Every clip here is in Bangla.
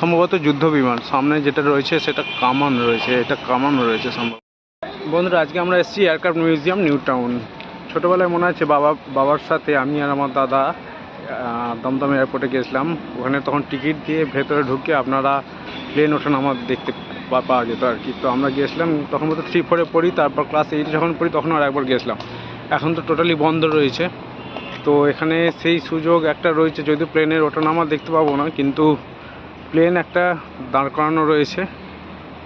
সম্ভবত যুদ্ধ বিমান সামনে যেটা রয়েছে, সেটা কামান রয়েছে। এটা কামান রয়েছে সম্ভব বন্ধুরা, আজকে আমরা এসেছি এয়ারক্রাফট মিউজিয়াম, নিউ টাউন। ছোটোবেলায় মনে আছে বাবা, বাবার সাথে আমি আর আমার দাদা দমদম এয়ারপোর্টে গেছিলাম। ওখানে তখন টিকিট দিয়ে ভেতরে ঢুকে আপনারা প্লেন ওঠানো আমার দেখতে পাওয়া যেত আর কি। তো আমরা গিয়েছিলাম, তখন মতো থ্রি ফোরে পড়ি, তারপর ক্লাস এইটে যখন পড়ি, তখন আর একবার গেছিলাম। এখন তো টোটালি বন্ধ রয়েছে। তো এখানে সেই সুযোগ একটা রয়েছে যদিও প্লেনের ওঠানামা দেখতে পাবো না, কিন্তু প্লেন একটা দাঁড় করানো রয়েছে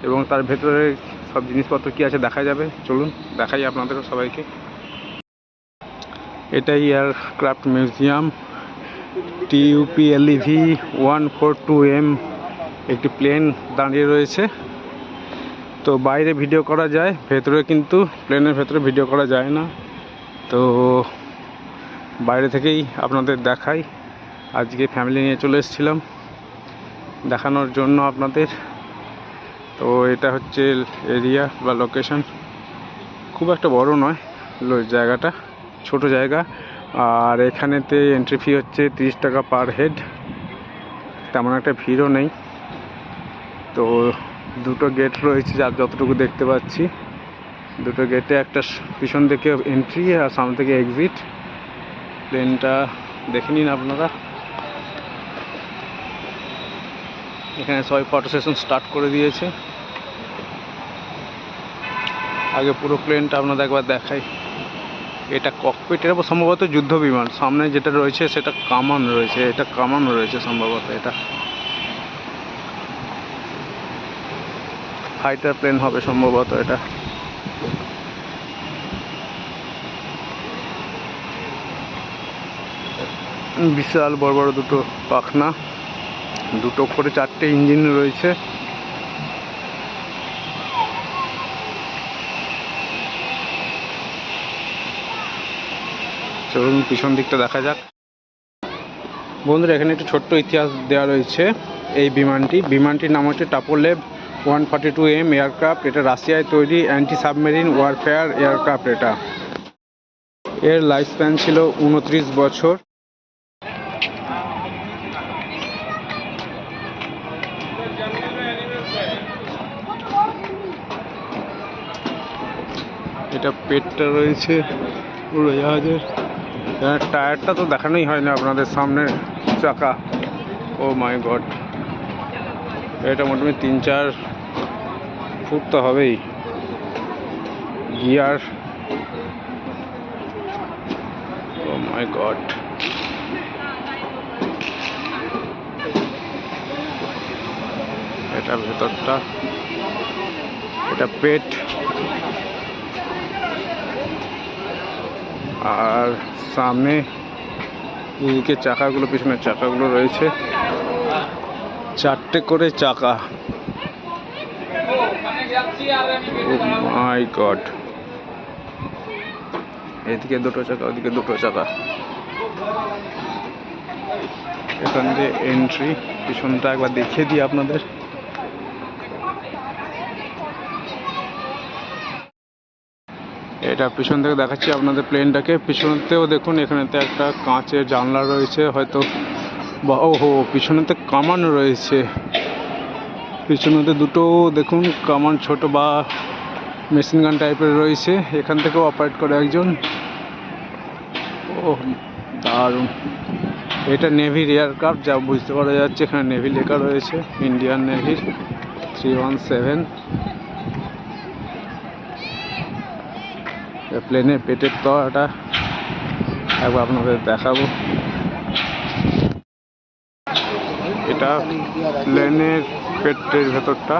এবং তার ভেতরে সব জিনিসপত্র কি আছে দেখা যাবে। চলুন, দেখাই আপনাদেরও সবাইকে। এটাই aircraft museum T U P L E V one four two M একটি প্লেন দাঁড়িয়ে রয়েছে। তো বাইরে ভিডিও করা যায়, ভেতরে কিন্তু প্লেনের ভেতরে ভিডিও করা যায় না। তো বাইরে থেকেই আপনাদের দেখাই। আজকে ফ্যামিলি নিয়ে চলে এসেছিলাম। দেখানোর জন্য আপনাদের। তো এটা হচ্ছে এরিয়া বা লোকেশন খুব একটা বড় নয় জায়গাটা, ছোট জায়গা। আর এখানেতে এন্ট্রি ফি হচ্ছে তিরিশ টাকা পার হেড তেমন একটা ভিড়ও নেই। তো দুটো গেট রয়েছে যার যতটুকু দেখতে পাচ্ছি। দুটো গেটে একটা পিছন থেকে এন্ট্রি আর সামনে থেকে এক্সিট প্লেনটা দেখে নিন আপনারা। এখানে সবাই ফটো সেশন স্টার্ট করে দিয়েছে। আগে পুরো প্লেনটা আপনাদের একবার দেখাই। এটা ককপিট এর সম্ভবত যুদ্ধ বিমান সামনে যেটা রয়েছে সেটা কামান রয়েছে। এটা কামান রয়েছে সম্ভবত এটা। ফাইটার প্লেন হবে সম্ভবত এটা। বিশাল বড় বড় দুটো পাখনা। দুটো করে চারটে ইঞ্জিন রয়েছে। চলুন পিছন দিকটা দেখা যাক। বন্ধুরা, এখানে একটু ছোট্ট ইতিহাস দেওয়া রয়েছে এই বিমানটি। বিমানটির নাম হচ্ছে Tupolev one forty two M aircraft. এটা রাশিয়ায় তৈরি অ্যান্টি সাবমেরিন ওয়ারফেয়ার এয়ারক্রাফট এটা। এর লাইফ স্প্যান ছিল উনত্রিশ বছর। এটা পেটটা রয়েছে উড়োজাহাজের এখানে টায়ারটা তো দেখানোই হয় না আপনাদের সামনের চাকা। Oh my god. এটা মোটামুটি তিন চার ফুট তো হবেই। গিয়ার। Oh my god. এটা ভেতরটা। এটা পেট। আর সামনে এদিকে চাকাগুলো, পিছনের চাকাগুলো রয়েছে। চারটে করে চাকা। মাই গড এদিকে দুটো চাকা, ওদিকে দুটো চাকা। এখান দিয়ে এন্ট্রি পিছনটা একবার দেখিয়ে দিই আপনাদের। এটা পিছন থেকে দেখাচ্ছি আপনাদের প্লেনটাকে পিছনেতেও দেখুন, এখানেতে একটা কাঁচের জানলা রয়েছে, হয়তো বা, ওহো, পিছনেতে কামান রয়েছে। পিছনেতে দুটো, দেখুন, কামান, ছোট বা মেশিন গান টাইপের রয়েছে। এখান থেকেও অপারেট করে একজন। ও দারুণ। এটা নেভির এয়ারক্রাফট যা বুঝতে পারা যাচ্ছে, এখানে নেভি লেখা রয়েছে ইন্ডিয়ান নেভির থ্রি ওয়ান সেভেন প্লেনের পেটের তলাটা একবার আপনাদের দেখাবো। এটা প্লেনের পেটের ভেতরটা।